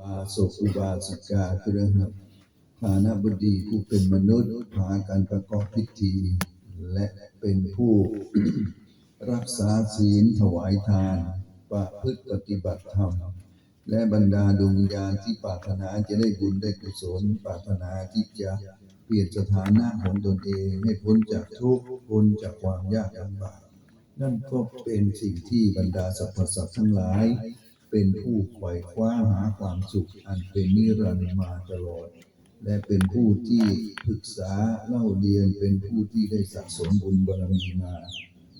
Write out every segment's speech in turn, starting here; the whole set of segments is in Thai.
บาสกอุบาสิกาเครือหับฐานะบดีผู้เป็นมนุษย์พาการประกอบพิธี และเป็นผู้รักษาศีลถวายทานประพฤติปฏิบัติธรรม และบรรดาดวงวิญญาณที่ปรารถนาจะได้บุญได้กุศลปรารถนาที่จะเปลี่ยนสถานะของตนเองให้พ้นจากทุกข์พ้นจากความยากลำบากนั่นก็เป็นสิ่งที่บรรดาสรรพสัตว์ทั้งหลาย เป็นผู้ไขว่คว้าหาความสุขอันเป็นนิรันดร์มาตลอด และเป็นผู้ที่ศึกษาเล่าเรียนเป็นผู้ที่ได้สะสมบุญบารมีมา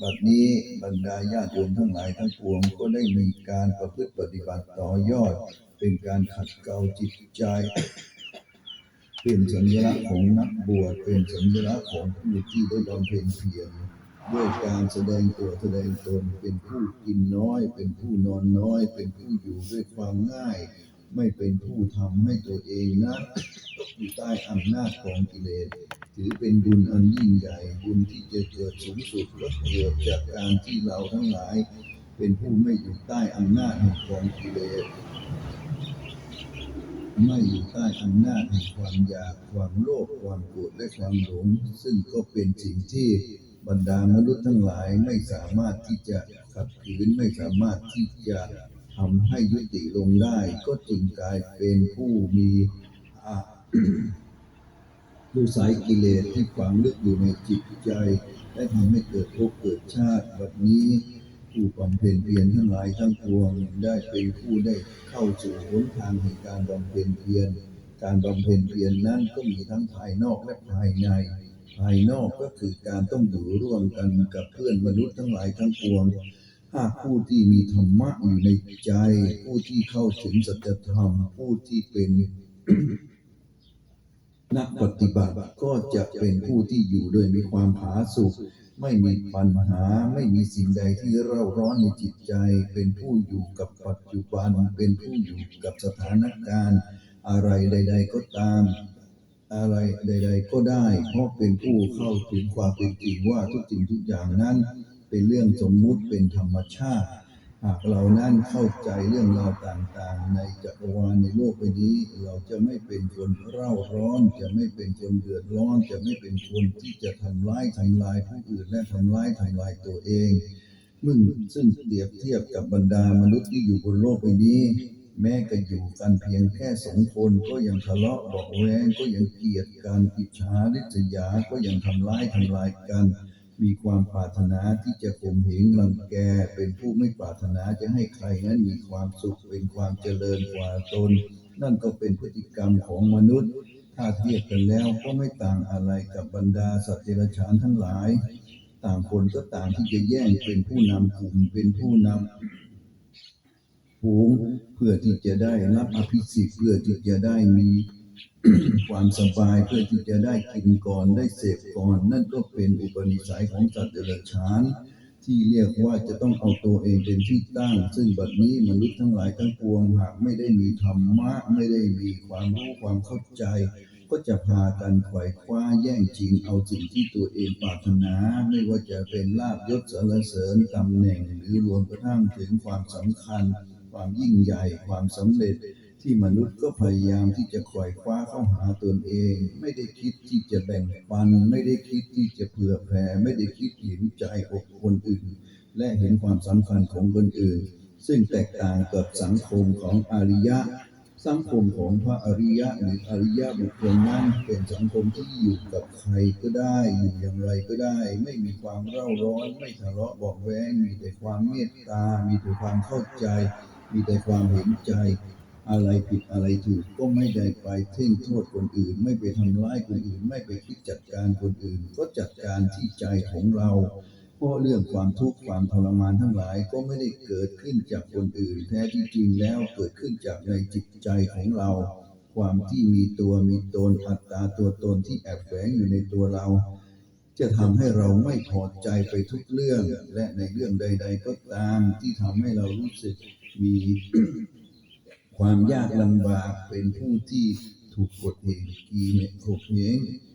บัดนี้บรรดาญาติโยมทั้งหลายทั้งปวงก็ได้มีการประพฤติปฏิบัติต่อยอด เป็นการขัดเกลาจิตใจ เป็นสัญลักษณ์ของนักบวชเป็นสัญลักษณ์ของผู้ที่ได้บำเพ็ญเพียร ด้วยการแสดงตัวแสดงตนเป็นผู้กินน้อย เป็นผู้นอนน้อย เป็นผู้อยู่ด้วยความง่าย ไม่เป็นผู้ทำให้ตัวเองนะอยู่ใต้อำนาจของกิเลสถือเป็นบุญอันยิ่งใหญ่บุญที่จะเกิดสูงสุดก็เกิดจากการที่เราทั้งหลาย เป็นผู้ไม่อยู่ใต้อำนาจของกิเลสไม่อยู่ใต้อำนาจแห่งความอยากความโลภความโกรธและความหลงซึ่งก็เป็นสิ่งที่ บรรดามนุษย์ทั้งหลายไม่สามารถที่จะขัดขืนไม่สามารถที่จะทำให้ยุติลงได้ ก็จึงกลายเป็นผู้มีอ่าด้สายกิเลสที่ฝังลึกอยู่ในจิตใจ และทำให้เกิดภพเกิดชาติแบบนี้ผู้บำเพ็ญเพียรทั้งหลายทั้งปวงได้เป็นผู้ได้เข้าสู่หนทางแห่งการบำเพ็ญเพียร การบำเพ็ญเพียรนั้นก็มีทั้งภายนอกและภายใน ภายนอกก็คือการต้องอยู่ร่วมกันกับเพื่อนมนุษย์ทั้งหลายทั้งปวงหากผู้ที่มีธรรมะอยู่ในใจ ผู้ที่เข้าถึงสัจธรรม ผู้ที่เป็นนักปฏิบัติก็จะเป็นผู้ที่อยู่โดยมีความผาสุกไม่มีปัญหาไม่มีสิ่งใดที่เร่าร้อนในจิตใจ เป็นผู้อยู่กับปัจจุบัน เป็นผู้อยู่กับสถานการณ์ อะไรใด ๆ ก็ตาม อะไรใด ๆ ก็ได้ เพราะเป็นผู้เข้าถึงความเป็นจริงว่าทุกสิ่งทุกอย่างนั้น เป็นเรื่องสมมุติเป็นธรรมชาติ หากเรานั้นเข้าใจเรื่องราวต่างๆ ในจักรวาลในโลกใบนี้ เราจะไม่เป็นคนเร่าร้อน จะไม่เป็นคนเดือดร้อน จะไม่เป็นคนที่จะทำร้ายทำลายผู้อื่นและทำร้ายทำลายตัวเองมึงซึ่งเปรียบเทียบกับบรรดามนุษย์ที่อยู่บนโลกใบนี้ แม้ก็อยู่กันเพียงแค่สองคนก็ยังทะเลาะเบอกแว้งก็ยังเกลียดกันอิจฉาริษยาก็ยังทำร้ายทำลายกัน มีความปรารถนาที่จะข่มเหงรังแก เป็นผู้ไม่ปรารถนาจะให้ใครนั้นมีความสุขเป็นความเจริญกว่าตน นั่นก็เป็นพฤติกรรมของมนุษย์ ถ้าเทียบกันแล้วก็ไม่ต่างอะไรกับบรรดาสัตว์เดรัจฉานทั้งหลาย ต่างคนก็ต่างที่จะแย่งเป็นผู้นำกลุ่มเป็นผู้นำ ฝูง เพื่อที่จะได้รับอภิสิทธิ์เพื่อที่จะได้มีความสบายเพื่อที่จะได้กินก่อนได้เสพก่อน นั่นก็เป็นอุปนิสัยของสัตว์เดรัจฉานที่เรียกว่าจะต้องเอาตัวเองเป็นที่ตั้ง ซึ่งบัดนี้มนุษย์ทั้งหลายทั้งปวงหากไม่ได้มีธรรมะ ไม่ได้มีความรู้ความเข้าใจ ก็จะพากันไขว่คว้าแย่งชิงเอาสิ่งที่ตัวเองปรารถนา ไม่ว่าจะเป็นลาบยศสรรเสริญตำแหน่งหรือรวมกระทั่งถึงความสำคัญ ความยิ่งใหญ่ความสำเร็จ ที่มนุษย์ก็พยายามที่จะไขว่คว้าเข้าหาตนเอง ไม่ได้คิดที่จะแบ่งปัน ไม่ได้คิดที่จะเผื่อแผ่ไม่ได้คิดเห็นใจอกคนอื่น และเห็นความสำคัญของคนอื่น ซึ่งแตกต่างกับสังคมของอริยะสังคมของพระอริยะหรืออริยะบุคคลนั้นเป็นสังคมที่อยู่กับใครก็ได้อยู่อย่างไรก็ได้ ไม่มีความเร่าร้อน ไม่ทะเลาะบอกแว้งมีแต่ความเมตตา มีแต่ความเข้าใจ มีแต่ความเห็นใจ อะไรผิดอะไรถูกก็ไม่ได้ไปเพ่งโทษคนอื่น ไม่ไปทำร้ายคนอื่น ไม่ไปคิดจัดการคนอื่น ก็จัดการที่ใจของเราเพราะเรื่องความทุกข์ความทรมานทั้งหลายก็ไม่ได้เกิดขึ้นจากคนอื่น แท้ที่จริงแล้วเกิดขึ้นจากในจิตใจของเรา ความที่มีตัวมีตนอัตตาตัวตนที่แอบแฝงอยู่ในตัวเรา จะทำให้เราไม่พอใจไปทุกเรื่อง และในเรื่องใด ๆ ก็ตามที่ทำให้เรารู้สึก มีความยากลำบากเป็นผู้ที่ถูกกดเหงกีเหกเหง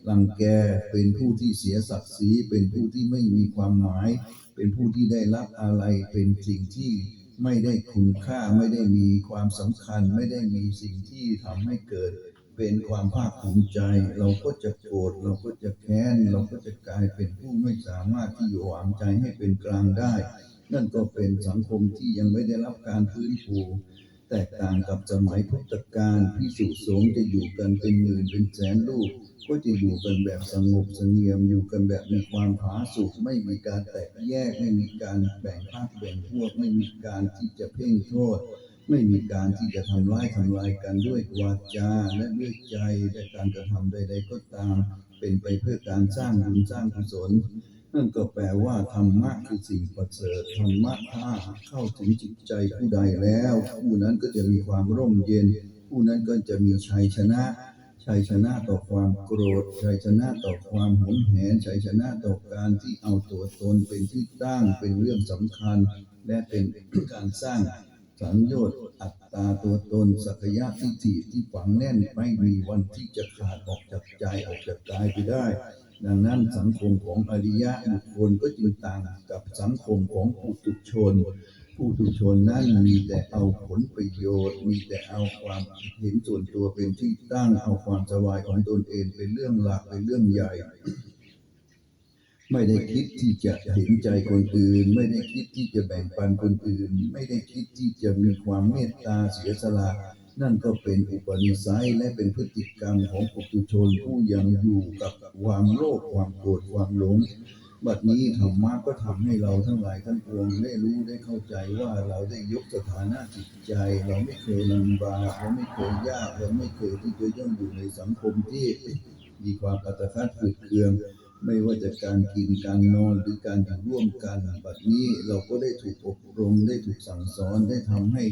รังแกเป็นผู้ที่เสียศักดิ์ศรีเป็นผู้ที่ไม่มีความหมาย เป็นผู้ที่ได้รับอะไรเป็นสิ่งที่ไม่ได้คุณค่าไม่ได้มีความสำคัญ ไม่ได้มีสิ่งที่ทำให้เกิด เป็นความภาคภูมิใจ เราก็จะโกรธเราก็จะแค้น เราก็จะกลายเป็นผู้ไม่สามารถที่จะวางใจให้เป็นกลางได้ นั่นก็เป็นสังคมที่ยังไม่ได้รับการฟื้นฟู แตกต่างกับสมัยพุทธกาลพิสุสงฆ์จะอยู่กันเป็นหมื่นเป็นแสนลูกก็จะอยู่กันแบบสงบสงี่ยมอยู่กันแบบมีความผาสุกไม่มีการแตกแยกไม่มีการแบ่งพรรคแบ่งพวก ไม่มีการที่จะเพ่งโทษ ไม่มีการที่จะทำร้ายทำลายกันด้วยวาจาและด้วยใจและการกระทำใด ๆ ก็ตาม เป็นไปเพื่อการสร้างบุญสร้างกุศล นั่นก็แปลว่าธรรมะคือสิ่งประเสริฐธรรมะถ้าเข้าถึงจิตใจผู้ใดแล้ว ผู้นั้นก็จะมีความร่มเย็น ผู้นั้นก็จะมีชัยชนะ ชัยชนะต่อความโกรธ ชัยชนะต่อความหวงแหน ชัยชนะต่อการที่เอาตัวตนเป็นที่ตั้งเป็นเรื่องสำคัญ และเป็นการสร้างสังโยชน์อัตตาตัวตนสักยะทิฏฐิที่ฝังแน่นไม่มีวันที่จะขาดออกจากใจออกจากกายไปได้ ดังนั้นสังคมของอริยะบุคคลก็จึงต่างกับสังคมของปุถุชนปุถุชนนั้นมีแต่เอาผลประโยชน์ มีแต่เอาความเห็นส่วนตัวเป็นที่ตั้งเอาความสบายของตนเองเป็นเรื่องหลักเป็นเรื่องใหญ่ ไม่ได้คิดที่จะเห็นใจคนอื่น ไม่ได้คิดที่จะแบ่งปันคนอื่น ไม่ได้คิดที่จะมีความเมตตาเสียสละ นั่นก็เป็นอุปนิสัยและเป็นพฤติกรรมของปุถุชนผู้ยังอยู่กับความโลภความโกรธความหลง บัดนี้ธรรมะก็ทำให้เราทั้งหลายทั้งปวงได้รู้ได้เข้าใจว่าเราได้ยกสถานะจิตใจ เราไม่เคยลำบากเราไม่เคยยากเราไม่เคยที่จะย่องอยู่ในสังคมที่มีความอัตคัดขืดเคืองไม่ว่าจะการกินการนอนหรือการอยู่ร่วมกันบัดนี้เราก็ได้ถูกอบรมได้ถูกสั่งสอนได้ทำให้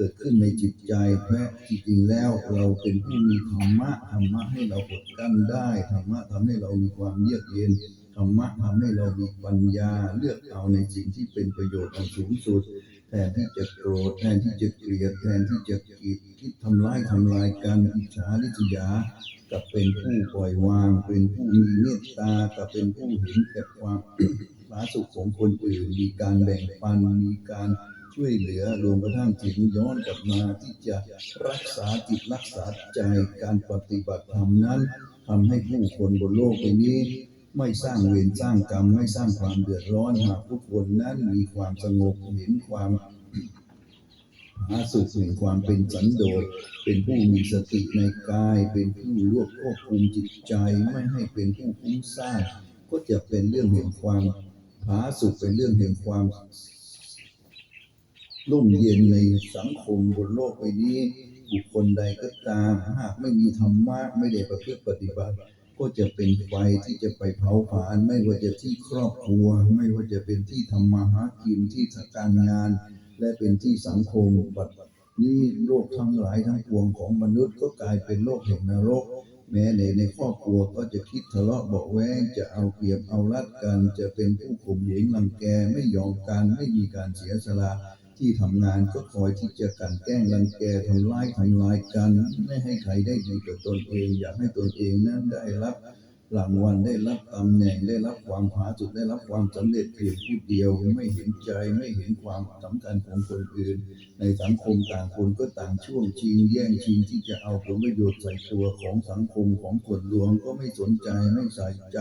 กิดขึ้นในจิตใจเพราะจริงๆแล้วเราเป็นผู้มีธรรมะธรรมะให้เราอดกั้นได้ธรรมะทำให้เรามีความเยือกเย็นธรรมะทำให้เรามีปัญญาเลือกเอาในสิ่งที่เป็นประโยชน์อันสูงสุดแทนที่จะโกรธแทนที่จะเกลียดแทนที่จะกีดคิดทำร้ายทำลายกันอิจฉาริษยากับเป็นผู้ปล่อยวาง เป็นผู้มีเมตตากับเป็นผู้เห็นแก่ความผาสุขของคนอื่นมีการแบ่งปันมีการ ช่วยเหลือรวมกระทั่งถึงย้อนกลับมาที่จะรักษาจิตรักษาใจการปฏิบัติธรรมนั้นทำให้ผู้คนบนโลกใบนี้ ไม่สร้างเวรสร้างกรรมไม่สร้างความเดือดร้อนหากทุกคนนั้นมีความสงบเห็นความหาสุขแห่งความเป็นสันโดษเป็นผู้มีสติในกาย เป็นผู้รวบควบคุมจิตใจไม่ให้เป็นผู้ฟุ้งซ่าก็จะเป็นเรื่องแห่งความผาสุขเป็นเรื่องแห่งความ ร่มเย็นในสังคมบนโลกใบนี้ บุคคลใดก็ตามหากไม่มีธรรมะไม่ได้ประพฤติปฏิบัติ ก็จะเป็นไฟที่จะไปเผาผลาญไม่ว่าจะที่ครอบครัว ไม่ว่าจะเป็นที่ทำมาหากินที่การงาน และเป็นที่สังคมบัดนี้โลกทั้งหลายทั้งปวงของมนุษย์ก็กลายเป็นโลกแห่งนรก แม้ในในครอบครัวก็จะคิดทะเลาะเบาแวงจะเอาเปรียบเอารัดกัน จะเป็นผู้ข่มเหงรังแกไม่ยอมกันไม่มีการเสียสละ ที่ทำงานก็คอยที่จะกันแกล้งรังแกทำร้ายทำลายกัน ไม่ให้ใครได้ดีกับตนเอง อยากให้ตนเองนั้นได้รับรางวัลได้รับตำแหน่งได้รับความผาสุกได้รับความสำเร็จเพียงผู้เดียวไม่เห็นใจไม่เห็นความสำคัญของคนอื่น ในสังคมต่างคนก็ต่างช่วงชิงแย่งชิงที่จะเอาผลประโยชน์ใส่ตัวของสังคมของส่วนรวมก็ไม่สนใจไม่ใส่ใจ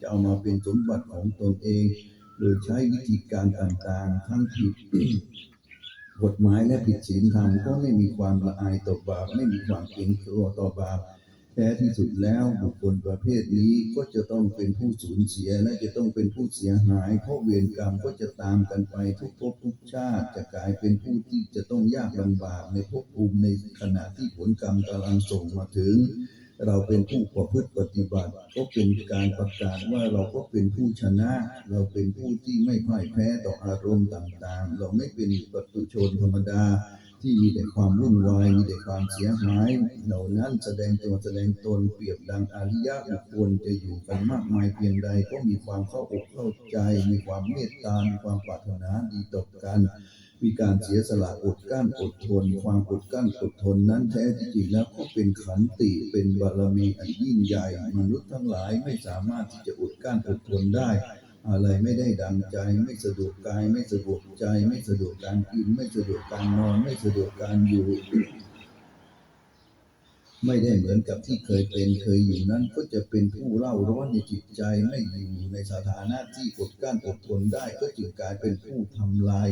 จะเอามาเป็นสมบัติของตนเอง โดยใช้วิธีการต่างๆ ทั้งผิด กฎหมายและผิดศีลธรรมก็ไม่มีความละอายต่อบาปไม่มีความเกรงกลัวต่อบาปแท้ที่สุดแล้วบุคคลประเภทนี้ก็จะต้องเป็นผู้สูญเสียและจะต้องเป็นผู้เสียหาย เพราะเวรกรรมก็จะตามกันไปทุกภพทุกชาติ จะกลายเป็นผู้ที่จะต้องยากลำบากในภพภูมิในขณะที่ผลกรรมกำลังส่งมาถึง เราเป็นผู้ประพฤติปฏิบัติ ก็เป็นการประกาศว่าเราก็เป็นผู้ชนะ เราเป็นผู้ที่ไม่พ่ายแพ้ต่ออารมณ์ต่างๆ เราไม่เป็นปัตุชนธรรมดาที่มีแต่ความวุ่นวายมีแต่ความเสียหาย เหล่านั้นแสดงตัวแสดงตนเปรียบดังอริยะบุคคลจะอยู่กันมากมายเพียงใดก็มีความเข้าอกเข้าใจ มีความเมตตา มีความปรารถนาดีต่อกัน มีการเสียสละอดกั้นอดทน ความอดกั้นอดทนนั้นแท้ที่จริงแล้วก็เป็นขันติเป็นบารมีอันยิ่งใหญ่มนุษย์ทั้งหลายไม่สามารถที่จะอดกั้นอดทนได้ อะไรไม่ได้ดังใจ ไม่สะดวกกายไม่สะดวกใจ ไม่สะดวกการกิน ไม่สะดวกการนอน ไม่สะดวกการอยู่ไม่ได้เหมือนกับที่เคยเป็นเคยอยู่นั้นก็จะเป็นผู้เล่าร้อนในจิตใจไม่อยู่ในสถานะที่อดกั้นอดทนได้ก็จึงกลายเป็นผู้ทำลาย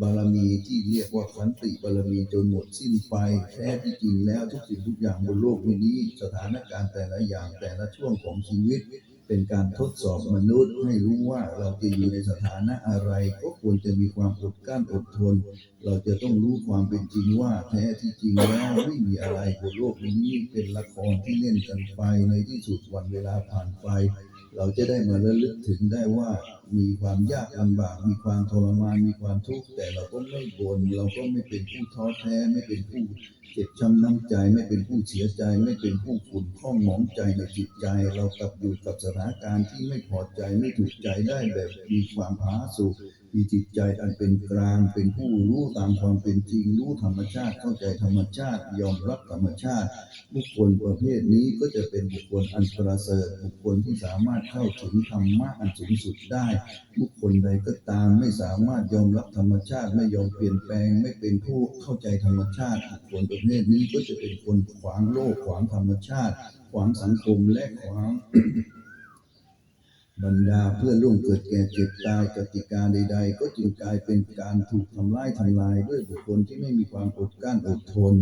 บารมีที่เรียกว่าขันติบารมีจนหมดสิ้นไปแท้ที่จริงแล้วทุกสิ่งทุกอย่างบนโลกนี้ สถานการณ์แต่ละอย่างแต่ละช่วงของชีวิต เป็นการทดสอบมนุษย์ให้รู้ว่าเราจะอยู่ในสถานะอะไร ก็ควรจะมีความอดกลั้นอดทน เราจะต้องรู้ความเป็นจริงว่าแท้ที่จริงแล้วไม่มีอะไรบนโลกนี้เป็นละครที่เล่นกันไปในที่สุดวันเวลาผ่านไป เราจะได้มาระลึกถึงได้ว่ามีความยากลำบาก มีความทรมาน มีความทุกข์ แต่เราก็ไม่บน่นเราก็ไม่เป็นผู้ท้อแท้ ไม่เป็นผู้เจ็บช้ำน้ำใจ ไม่เป็นผู้เสียใจ ไม่เป็นผู้ขุ่นข้องหมองใจในจิตใจ เรากลับอยู่กับสถานการณ์ที่ไม่พอใจ ไม่ถูกใจได้แบบมีความผาสุก มีจิตใจอันเป็นกลางเป็นผู้รู้ตามความเป็นจริง รู้ธรรมชาติเข้าใจธรรมชาติ ยอมรับธรรมชาติ บุคคลประเภทนี้ก็จะเป็นบุคคลอันประเสริฐบุคคลที่สามารถเข้าถึงธรรมะอันสูงสุดได้ บุคคลใดก็ตามไม่สามารถยอมรับธรรมชาติไม่ยอมเปลี่ยนแปลง ไม่เป็นผู้เข้าใจธรรมชาติบุคคลประเภทนี้ก็จะเป็นคนขวางโลกขวางธรรมชาติ ขวางสังคมและขวาง บรรดาเพื่อนร่วมเกิดแก่เจ็บตายกติกาใด ๆ ก็จึงกลายเป็นการถูกทำลายทำลายด้วยบุคคลที่ไม่มีความอดกลั้นอดทน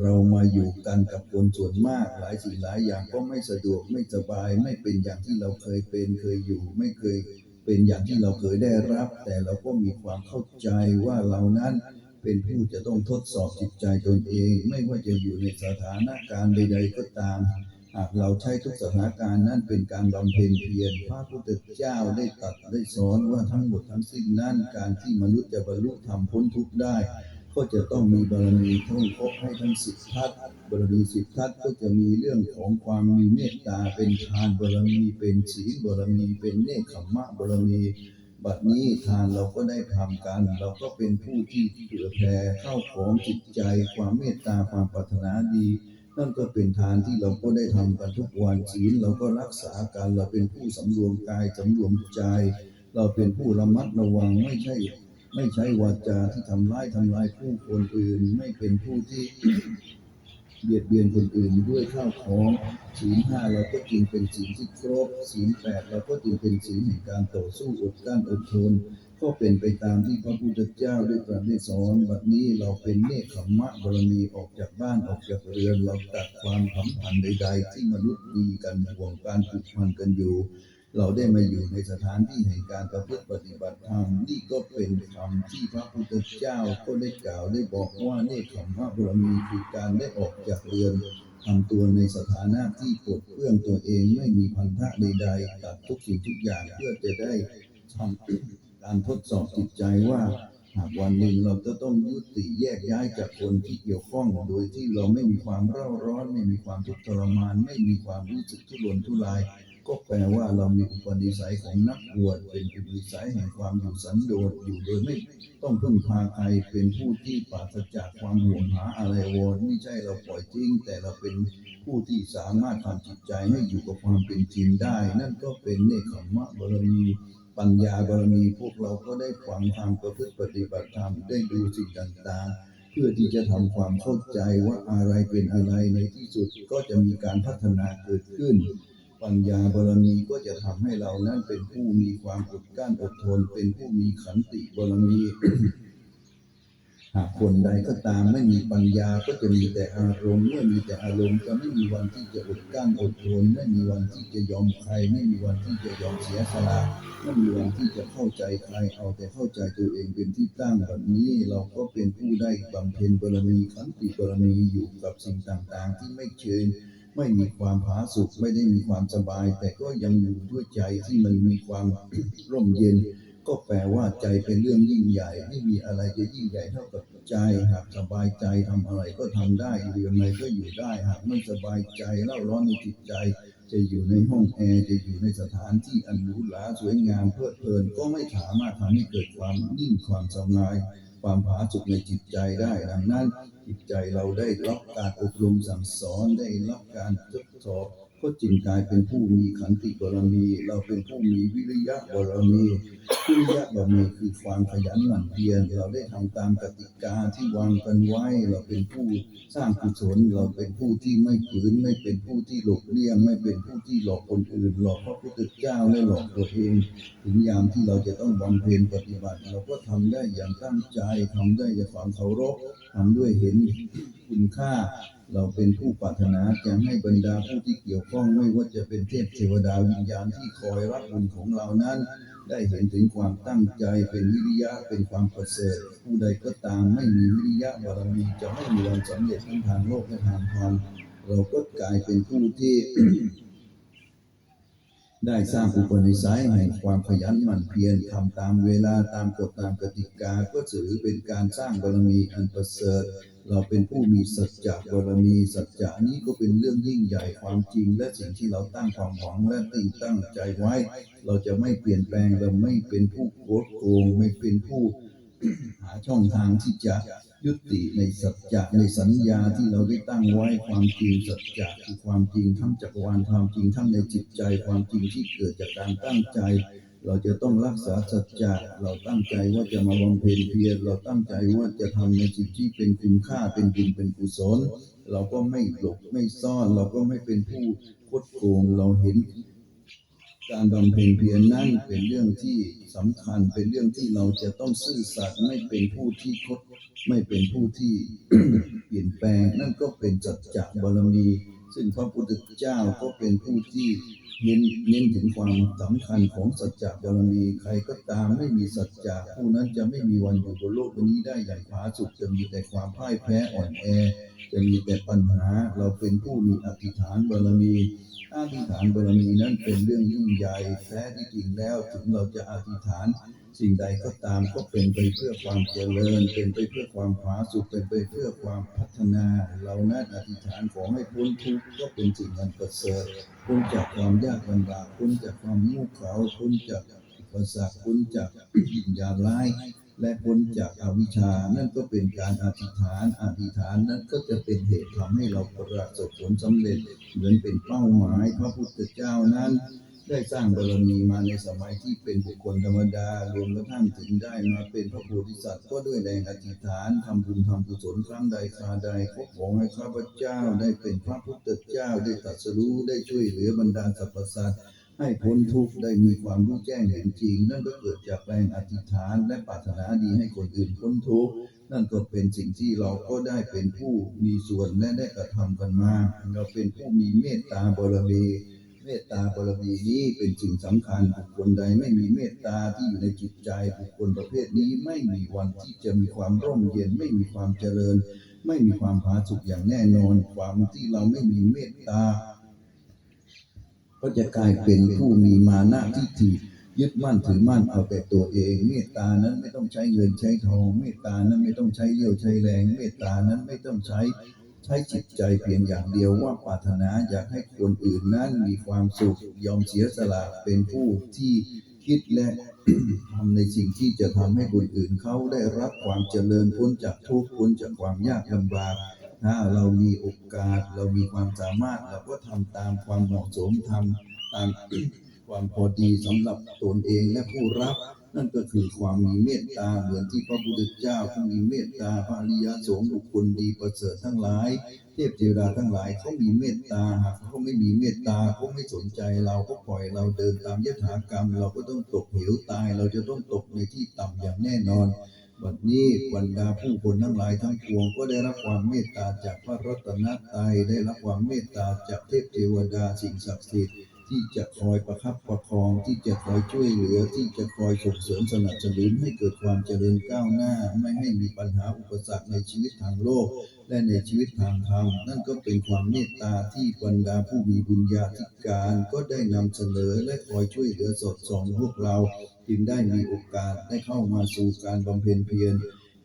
เรามาอยู่กันกับคนส่วนมากหลายสิ่งหลายอย่างก็ไม่สะดวกไม่สบายไม่เป็นอย่างที่เราเคยเป็นเคยอยู่ไม่เคยเป็นอย่างที่เราเคยได้รับ แต่เราก็มีความเข้าใจว่าเรานั้นเป็นผู้จะต้องทดสอบจิตใจตนเอง ไม่ว่าจะอยู่ในสถานการณ์ใด ๆ ก็ตาม หากเราใช้ทุกสถานการณ์นั้นเป็นการบำเพ็ญเพียรพระพุทธเจ้าได้ตรัดได้สอนว่าทั้งหมดทั้งสิ้นนั้นการที่มนุษย์จะบรรลุธรรมพ้นทุกข์ได้ ก็จะต้องมีบารมีทั้งครบให้ทั้งสิบทัศบารมีสิบทัศก็จะมีเรื่องของความมีเมตตาเป็นทานบารมีเป็นศีลบารมีเป็นเนคขมมะบารมีบัดนี้ทานเราก็ได้ทำกัน เราก็เป็นผู้ที่เผื่อแผ่เข้าของจิตใจความเมตตาความปรารถนาดี นั่นก็เป็นทานที่เราก็ได้ทำกันทุกวันศีลเราก็รักษากันเราเป็นผู้สำรวมกายสำรวมใจ เราเป็นผู้ระมัดระวังไม่ใช่ ไม่ใช้วาจาที่ทำร้ายทำลายผู้คนอื่น ไม่เป็นผู้ที่เบียดเบียนคนอื่นด้วยข้าวของศีลห้าเราก็จึงเป็นศีลที่ครบศีลแปดเราก็จึงเป็นศีลแห่งการต่อสู้อดกั้นอดทน ก็เป็นไปตามที่พระพุทธเจ้าได้ตรัสได้สอนบัดนี้เราเป็นเนคขมะบารมีออกจากบ้านออกจากเรือนเราตัดความสัมพันธ์ใด ๆ ที่มนุษย์มีกันห่วงการผูกพันกันอยู่ เราได้มาอยู่ในสถานที่แห่งการประพฤติปฏิบัติธรรมนี่ก็เป็นคำที่พระพุทธเจ้าก็ได้กล่าวได้บอกว่าเนคขมมะบารมีคือการได้ออกจากเรือนทำตัวในสถานะที่ปลดเปลื้องตัวเองไม่มีพันธะใดๆตัดทุกสิ่งทุกอย่างเพื่อจะได้ทำ การทดสอบจิตใจว่าหากวันหนึ่งเราจะต้องยุติแยกย้ายจากคนที่เกี่ยวข้องโดยที่เราไม่มีความเร่าร้อน ไม่มีความทุกข์ทรมาน ไม่มีความรู้สึกทุรนทุราย ก็แปลว่าเรามีอุปนิสัยของนักบวชเป็นอุปนิสัยแห่งความอยู่สันโดษอยู่โดยไม่ต้องพึ่งพาใครเป็นผู้ที่ปราศจากความห่วงหาอะไรวรไม่ใช่เราปล่อยทิ้งแต่เราเป็นผู้ที่สามารถทำจิตใจให้อยู่กับความเป็นจริงได้ นั่นก็เป็นเนคขมะบารมี ปัญญาบารมีพวกเราก็ได้ฟังทางประพฤติปฏิบัติธรรมได้ดูสิ่งต่างๆ เพื่อที่จะทำความเข้าใจว่าอะไรเป็นอะไรในที่สุดก็จะมีการพัฒนาเกิดขึ้น ปัญญาบารมีก็จะทำให้เรานั้นเป็นผู้มีความอดกลั้นอดทน เป็นผู้มีขันติบารมี คนใดก็ตามไม่มีปัญญาก็จะมีแต่อารมณ์เมื่อมีแต่อารมณ์จะไม่มีวันที่จะอดกลั้นอดทนไม่มีวันที่จะยอมใคร ไม่มีวันที่จะยอมเสียสละไม่มีวันที่จะเข้าใจใครเอาแต่เข้าใจตัวเองเป็นที่ตั้งแบบนี้ เราก็เป็นผู้ได้บำเพ็ญบารมีขันติบารมีอยู่กับสิ่งต่างๆ ที่ไม่เชิญไม่มีความผาสุกไม่ได้มีความสบาย แต่ก็ยังอยู่ด้วยใจที่มันมีความร่มเย็น ก็แปลว่าใจเป็นเรื่องยิ่งใหญ่ ไม่มีอะไรจะยิ่งใหญ่เท่ากับใจ หากสบายใจทำอะไรก็ทำได้อยู่ยังไงก็อยู่ได้ หากไม่สบายใจเล่าร้อนในจิตใจ จะอยู่ในห้องแอร์จะอยู่ในสถานที่อันหรูหราสวยงามเพลิดเพลินก็ไม่สามารถทำให้เกิดความนิ่งความสบายความผาสุกในจิตใจได้ ดังนั้นจิตใจเราได้รับการอบรมสั่งสอนได้รับการทดสอบ ก็จึงกลายเป็นผู้มีขันติบารมี เราเป็นผู้มีวิริยะบารมี วิริยะบารมีคือความขยันหมั่นเพียร เราได้ทำตามกติกาที่วางกันไว้ เราเป็นผู้สร้างกุศล เราเป็นผู้ที่ไม่ฝืน ไม่เป็นผู้ที่หลบเลี่ยง ไม่เป็นผู้ที่หลอกคนอื่น หลอกพระพุทธเจ้าและหลอกตัวเอง ถึงยามที่เราจะต้องบำเพ็ญปฏิบัติ เราก็ทำได้อย่างตั้งใจทำได้ด้วยความเคารพทำด้วยเห็นคุณค่า เราเป็นผู้ปรารถนาจะให้บรรดาผู้ที่เกี่ยวข้องไม่ว่าจะเป็นเทพเทวดาวิญญาณที่คอยรับบุญของเรานั้น ได้เห็นถึงความตั้งใจเป็นวิริยะเป็นความประเสริฐผู้ใดก็ตามไม่มีวิริยะบารมีจะไม่มีวันสำเร็จทั้งทางโลกและทางธรรมเราก็กลายเป็นผู้ที่ ได้สร้างอุปนิสัยแห่งความขยันหมั่นเพียรทำตามเวลาตามกฎตามกติกาก็ถือเป็นการสร้างบารมีอันประเสริฐเราเป็นผู้มีสัจจะบารมีสัจจะนี้ก็เป็นเรื่องยิ่งใหญ่ความจริง และสิ่งที่เราตั้งความหวังและตั้งตั้งใจไว้ เราจะไม่เปลี่ยนแปลงเราไม่เป็นผู้โกดโกงไม่เป็นผู้ หาช่องทางที่จะ ยุติในสัจจะในสัญญาที่เราได้ตั้งไว้ความจริงสัจจะคือความจริงทั้งจักรวาลความจริงทั้งในจิตใจ ความจริงที่เกิดจากการตั้งใจ เราจะต้องรักษาสัจจะเราตั้งใจว่าจะมาบำเพ็ญเพียรเราตั้งใจว่าจะทำในสิ่งที่เป็นคุณค่าเป็นบุญเป็นกุศล เราก็ไม่หลบไม่ซ่อน เราก็ไม่เป็นผู้คดโกงเราเห็น การบำเพ็ญเพียรนั้นเป็นเรื่องที่สำคัญเป็นเรื่องที่เราจะต้องซื่อสัตย์ไม่เป็นผู้ที่คดไม่เป็นผู้ที่ เปลี่ยนแปลงนั่นก็เป็นจัจจะบารมี ซึ่งพระพุทธเจ้าก็เป็นผู้ที่เน้นเน้นถึงความสำคัญของสัจจะบารมีใครก็ตามไม่มีสัจจะผู้นั้นจะไม่มีวันอยู่บนโลกนี้ได้อย่างผาสุกจะมีแต่ความพ่ายแพ้อ่อนแอ จะมีแต่ปัญหาเราเป็นผู้มีอธิษฐานบารมีอธิษฐานบารมีนั้นเป็นเรื่องยิ่งใหญ่แท้ที่จริงแล้วถึงเราจะอธิษฐาน สิ่งใดก็ตามก็เป็นไปเพื่อความเจริญ เป็นไปเพื่อความผาสุกเป็นไปเพื่อความพัฒนา เรานั้นอธิษฐานขอให้พ้นทุกข์ก็เป็นสิ่งอันประเสริฐพ้นจากความยากลำบากพ้นจากความมุ่งเขาพ้นจากอุปสรรคพ้นจากวิญญาร้ายและพ้นจากอาวิชชา นั่นก็เป็นการอธิษฐาน อธิษฐานนั้นก็จะเป็นเหตุทำให้เราประสบผลสำเร็จ เหมือนเป็นเป้าหมายพระพุทธเจ้านั้น ได้สร้างบารมีมาในสมัยที่เป็นบุคคลธรรมดา รวมกระทั่งถึงได้มาเป็นพระโพธิสัตว์ก็ด้วยแรงอธิษฐานทำบุญทำกุศลครั้งใดคราใดก็ขอให้ข้าพเจ้าได้เป็นพระพุทธเจ้าได้ตรัสรู้ได้ช่วยเหลือบรรดาสรรพสัตว์ให้พ้นทุกข์ได้มีความรู้แจ้งเห็นจริง นั่นก็เกิดจากแรงอธิษฐานและปรารถนาดีให้คนอื่นพ้นทุกข์นั่นก็เป็นสิ่งที่เราก็ได้เป็นผู้มีส่วนและได้กระทำกันมา เราเป็นผู้มีเมตตาบารมี เมตตาบารมีนี้เป็นสิ่งสำคัญบุคคลใดไม่มีเมตตาที่อยู่ในจิตใจบุคคลประเภทนี้ไม่มีวันที่จะมีความร่มเย็นไม่มีความเจริญ ไม่มีความผาสุกอย่างแน่นอน ความที่เราไม่มีเมตตา ก็จะกลายเป็นผู้มีมานะทิฏฐิยึดมั่นถือมั่นเอาแต่ตัวเอง เมตตานั้นไม่ต้องใช้เงินใช้ทอง เมตตานั้นไม่ต้องใช้เลี้ยวใช้แรง เมตตานั้นไม่ต้องใช้ ใช้จิตใจเพียงอย่างเดียวว่าปรารถนาอยากให้คนอื่นนั้นมีความสุขยอมเสียสละเป็นผู้ที่คิดและทำในสิ่งที่จะทำให้คนอื่นเขาได้รับความเจริญพ้นจากทุกข์พ้นจากความยากลำบากถ้าเรามีโอกาสเรามีความสามารถเราก็ทำตามความเหมาะสมทำตามความพอดีสำหรับตนเองและผู้รับ นั่นก็คือความมีเมตตาเหมือนที่พระพุทธเจ้าผู้มีเมตตาพระอริยสงฆ์บุคคลดีประเสริฐทั้งหลาย เทพเทวดาทั้งหลายเขามีเมตตาหากเขาไม่มีเมตตาเขาไม่สนใจเราก็ปล่อยเราเดินตามยถากรรม เราก็ต้องตกเหวตาย เราจะต้องตกในที่ต่ำอย่างแน่นอนบัดนี้บรรดาผู้คนทั้งหลายทั้งปวงก็ได้รับความเมตตาจากพระรัตนตรัยได้รับความเมตตาจากเทพเทวดาสิ่งศักดิ์สิทธิ์ ที่จะคอยประคับประคองที่จะคอยช่วยเหลือ ที่จะคอยส่งเสริมสนับสนุนให้เกิดความเจริญก้าวหน้า ไม่ให้มีปัญหาอุปสรรคในชีวิตทางโลก และในชีวิตทางธรรมนั่นก็เป็นความเมตตาที่บรรดาผู้มีบุญญาธิการก็ได้นำเสนอและคอยช่วยเหลือสอดส่องพวกเรา จึงได้มีโอกาสได้เข้ามาสู่การบำเพ็ญเพียร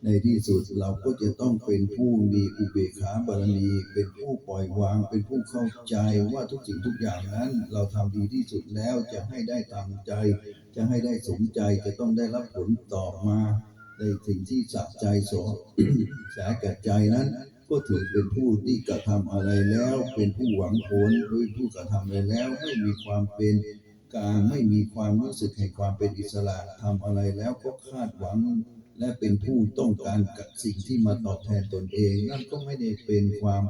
ในที่สุดเราก็จะต้องเป็นผู้มีอุเบกขาบารมี เป็นผู้ปล่อยวาง เป็นผู้เข้าใจว่าทุกสิ่งทุกอย่างนั้น เราทำดีที่สุดแล้วจะให้ได้ตามใจ จะให้ได้สมใจจะต้องได้รับผลตอบมา ในสิ่งที่สะใจสอแสแก่ใจนั้น ก็ถือเป็นผู้ที่กระทำอะไรแล้ว เป็นผู้หวังผลโดยผู้กระทำอะไรแล้วไม่มีความเป็นกลางไม่มีความรู้สึกแห่งความเป็นอิสระทำอะไรแล้วก็คาดหวัง และเป็นผู้ต้องการกับสิ่งที่มาตอบแทนตนเอง นั่นก็ไม่ได้เป็นความ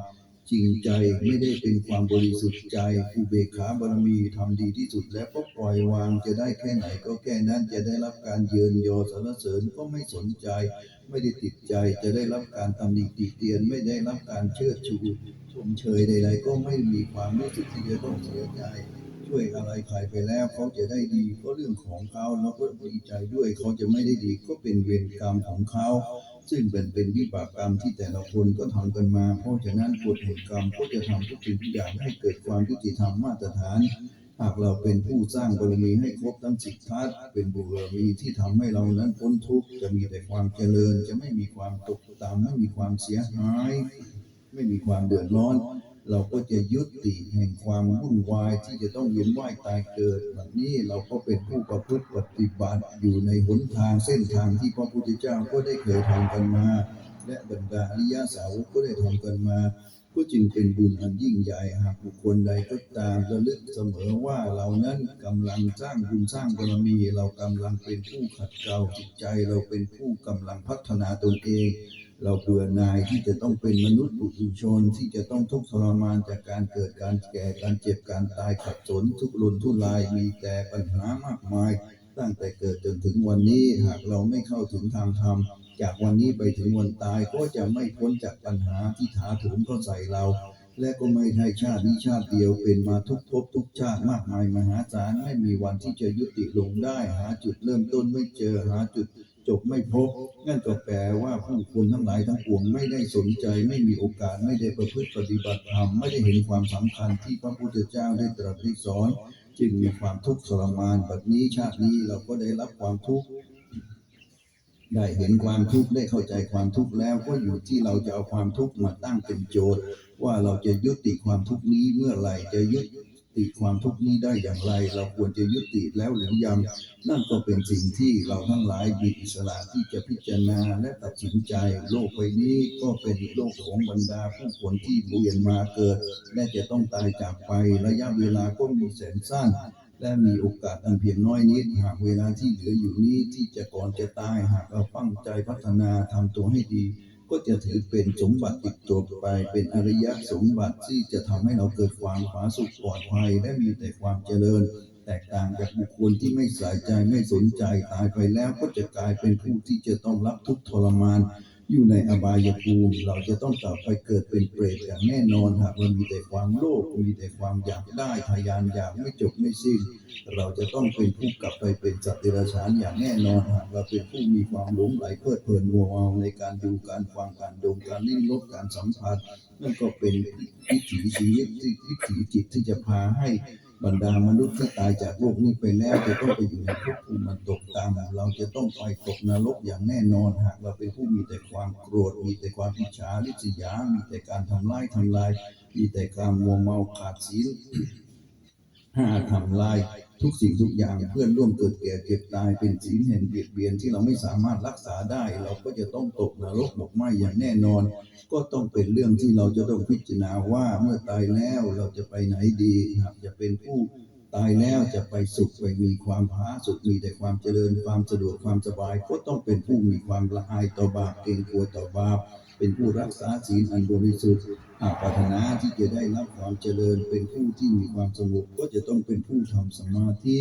จริงใจไม่ได้เป็นความบริสุทธิ์ใจอุเบกขาบารมีทำดีที่สุดแล้วก็ปล่อยวางจะได้แค่ไหนก็แค่นั้นจะได้รับการเยินยอสรรเสริญก็ไม่สนใจ ไม่ได้ติดใจจะได้รับการตำหนิติเตียน ไม่ได้รับการเชิดชูชมเชยใดๆก็ไม่มีความรู้สึกที่จะต้องเสียใจ ช่วยอะไรใครไปแล้ว เขาจะได้ดีก็เรื่องของเขาแล้วก็ดีใจด้วยเขาจะไม่ได้ดีก็เป็นเวรกรรมของเขา ซึ่งเป็นเป็นวิบากกรรมที่แต่ละคนก็ทำกันมา เพราะฉะนั้นกฎแห่งกรรมก็จะทำทุกสิ่งทุกอย่างให้เกิดความยุติธรรมมาตรฐานหากเราเป็นผู้สร้างบารมีให้ครบทั้งสิบทัศเป็นบุญบารมีที่ทำให้เรานั้นพ้นทุกข์จะมีแต่ความเจริญ จะไม่มีความตกต่ำไม่มีความเสียหาย ไม่มีความเดือดร้อน เราก็จะยุติแห่งความวุ่นวายที่จะต้องเวียนว่ายตายเกิดแบบนี้เราก็เป็นผู้ประพฤติปฏิบัติอยู่ในหนทางเส้นทางที่พระพุทธเจ้าก็ได้เคยทำกันมา และบรรดาอริยสาวกก็ได้ทำกันมาก็จึงเป็นบุญอันยิ่งใหญ่หากบุคคลใดก็ตามระลึกเสมอว่าเรานั้นกำลังสร้างบุญสร้างบารมี เรากำลังเป็นผู้ขัดเกลาจิตใจ เราเป็นผู้กำลังพัฒนาตนเอง เราเบื่อหน่ายที่จะต้องเป็นมนุษย์ปุถุชนที่จะต้องทุกข์ทรมานจากการเกิดการแก่การเจ็บการตายขัดสนทุกข์รุนทุรายมีแต่ปัญหามากมาย ตั้งแต่เกิดจนถึงวันนี้หากเราไม่เข้าถึงทางธรรมจากวันนี้ไปถึงวันตายก็จะไม่พ้นจากปัญหาที่ถาโถมเข้าใส่เรา และก็ไม่ใช่ชาตินี้ชาติเดียวเป็นมาทุกภพทุกชาติมากมายมหาศาลไม่มีวันที่จะยุติลงได้หาจุดเริ่มต้นไม่เจอหาจุด จบไม่พบนั่นก็แปลว่าผู้คนทั้งหลายทั้งปวงไม่ได้สนใจไม่มีโอกาสไม่ได้ประพฤติปฏิบัติธรรมไม่ได้เห็นความสำคัญที่พระพุทธเจ้าได้ตรัสได้สอน จึงมีความทุกข์ทรมานแบบนี้ชาตินี้เราก็ได้รับความทุกข์ได้เห็นความทุกข์ได้เข้าใจความทุกข์แล้วก็อยู่ที่เราจะเอาความทุกข์มาตั้งเป็นโจทย์ ว่าเราจะยุติความทุกข์นี้เมื่อไหร่จะยุ ติความทุกข์นี้ได้อย่างไร เราควรจะยุติแล้วหรือยังนั่นก็เป็นสิ่งที่เราทั้งหลายมีอิสระที่จะพิจารณาและตัดสินใจ โลกใบนี้ก็เป็นโลกของบรรดาผู้คนที่เวียนมาเกิด และจะต้องตายจากไประยะเวลาก็มีแสนสั้นและมีโอกาสอันเพียงน้อยนิดหากเวลาที่เหลืออยู่นี้ที่จะก่อนจะตายหากเราตั้งใจพัฒนาทำตัวให้ดี ก็จะถือเป็นสมบัติติดตัวไปเป็นอริยสมบัติที่จะทำให้เราเกิดความผาสุกปลอดภัยและมีแต่ความเจริญ แตกต่างจากบุคคลที่ไม่ใส่ใจไม่สนใจตายไปแล้วก็จะกลายเป็นผู้ที่จะต้องรับทุกทรมาน อยู่ในอบายภูมิ เราจะต้องกลับไปเกิดเป็นเปรตอย่างแน่นอนหากเรามีแต่ความโลภมีแต่ความอยากได้ทะยานอยากไม่จบไม่สิ้น เราจะต้องเป็นผู้กลับไปเป็นสัตว์เดรัจฉานอย่างแน่นอนหากเราเป็นผู้มีความหลงไหลเพลิดเพลินมัวเมาในการดูการฟังการดมการลิ้มรสการสัมผัสนั่นก็เป็นวิถีชีวิตที่วิถีจิตที่จะพาให้ บรรดามนุษย์ที่ตายจากโลกนี้ไปแล้ว จะต้องไปอยู่ในภพภูมิมันตกตามเราจะต้องไปตกนรกอย่างแน่นอนหากเราเป็นผู้มีแต่ความโกรธมีแต่ความอิจฉาริษยา มีแต่การทำร้ายทำลาย มีแต่การมัวเมาขาดศีล ห้าทำลายทุกสิ่งทุกอย่างเพื่อนร่วมเกิดแก่เจ็บตายเป็นสิ่งแห่งเบียดเบียนที่เราไม่สามารถรักษาได้ เราก็จะต้องตกนรกหมกไหมอย่างแน่นอน ก็ต้องเป็นเรื่องที่เราจะต้องพิจารณาว่าเมื่อตายแล้วเราจะไปไหนดีครับจะเป็นผู้ ตายแล้วจะไปสุขไปมีความผาสุขมีแต่ความเจริญความสะดวกความสบาย ก็ต้องเป็นผู้มีความละอายต่อบาปเกรงกลัวต่อบาปเป็นผู้รักษาศีลอันบริสุทธิ์หากปรารถนาที่จะได้รับความเจริญ เป็นผู้ที่มีความสงบก็จะต้องเป็นผู้ทำสมาธิ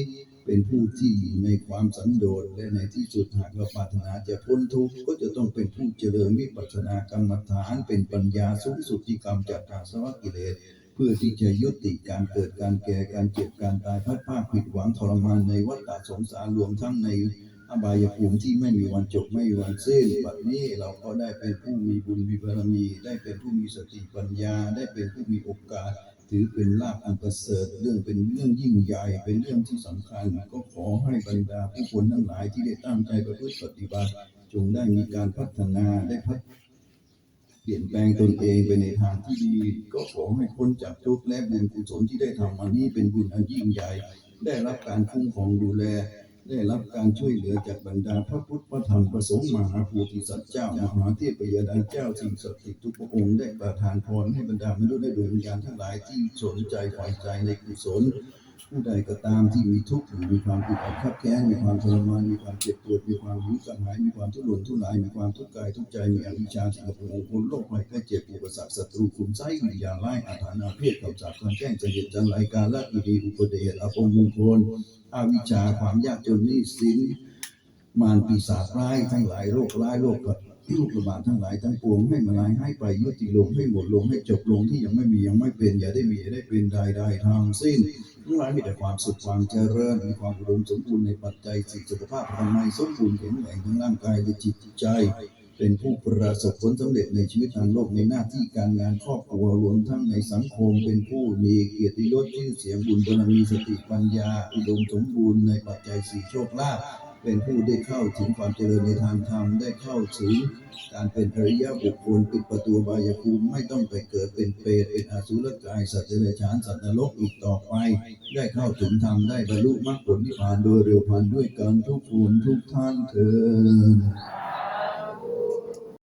เป็นผู้ที่อยู่ในความสันโดษและในที่สุดหากเราปรารถนาจะพ้นทุกข์ก็จะต้องเป็นผู้เจริญวิปัสสนากรรมฐาน เป็นปัญญาสูงสุดที่กำจัดอาสวะกิเลส เพื่อที่จะยุติการเกิดการแก่การเจ็บการตายพัดภาคผิดหวังทรมานในวัฏฏะสงสารรวมทั้งในอบายภูมิที่ไม่มีวันจบไม่มีวันสิ้นบัดนี้เราก็ได้เป็นผู้มีบุญมีบารมี ได้เป็นผู้มีสติปัญญา ได้เป็นผู้มีโอกาส ถือเป็นลาภอันประเสริฐเรื่องเป็นเรื่องยิ่งใหญ่ เป็นเรื่องที่สำคัญ ก็ขอให้บรรดาผู้คนทั้งหลายที่ได้ตั้งใจประพฤติปฏิบัติ จงได้มีการพัฒนาได้พัฒ เปลี่ยนแปลงตนเองไปในทางที่ดี ก็ขอให้พ้นจากทุกข์และบุญกุศลที่ได้ทำมานี้เป็นบุญอันยิ่งใหญ่ ได้รับการคุ้มครองดูแล ได้รับการช่วยเหลือจากบรรดาพระพุทธพระธรรมพระสงฆ์มหาโพธิสัตว์เจ้ามหาเทพยดาเจ้าสิ่งศักดิ์สิทธิ์ทุกพระองค์ได้ประทานพรให้บรรดามนุษย์และดวงวิญญาณทั้งหลายที่สนใจฝ่ใจในกุศล ผู้ใดก็ตามที่มีทุกข์อยู่มีความอึดอัดขับแค้นมีความทรมานมีความเจ็บปวดมีความหิวกระหายมีความทุรนทุรายมีความทุกข์กายทุกข์ใจมีอวิชชาสิ่งของคนโรคภัยไข้เจ็บอุปสรรคศัตรูคุมไส้วิญญาณร้ายอาถรรพ์อาเพศกับจากความแจ้งจะเหตุจันไรการละอิดีอุปเดชอภมงคลอวิชชาความยากจนนี้สินมารปีศาจร้ายทั้งหลายโรคร้ายโรคกับ โรคระบาดทั้งหลายทั้งปวงให้มาลายให้ไปยุติลงให้หมดลงให้จบลงที่ยังไม่มียังไม่เป็น อย่าได้มีอย่าได้เป็นใดๆทางสิ้นทั้งหลายมีแต่ความสุขความเจริญมีความอุดมสมบูรณ์ในปัจจัยสิ่สุขภาพภายในสมบูรณ์แข็งแรงทั้งร่างกายและจิตใจ เป็นผู้ประสบผลสำเร็จในชีวิตทางโลกในหน้าที่การงานครอบครัวรวมทั้งในสังคม เป็นผู้มีเกียรติยศชื่อเสียงบุญบารมีสติปัญญา อุดมสมบูรณ์ในปัจจัยสี่โชคลาภ เป็นผู้ได้เข้าถึงความเจริญในทางธรรมได้เข้าถึงการเป็นอริยบุคคลปิดประตูบายภูมิไม่ต้องไปเกิดเป็นเปรตเป็นอสุรกายสัตว์เดรัจฉานสัตว์นรกอีกต่อไป ได้เข้าถึงธรรมได้บรรลุมรรคผลนิพพานโดยเร็วพันด้วยกันทุกคนทุกท่านเถิด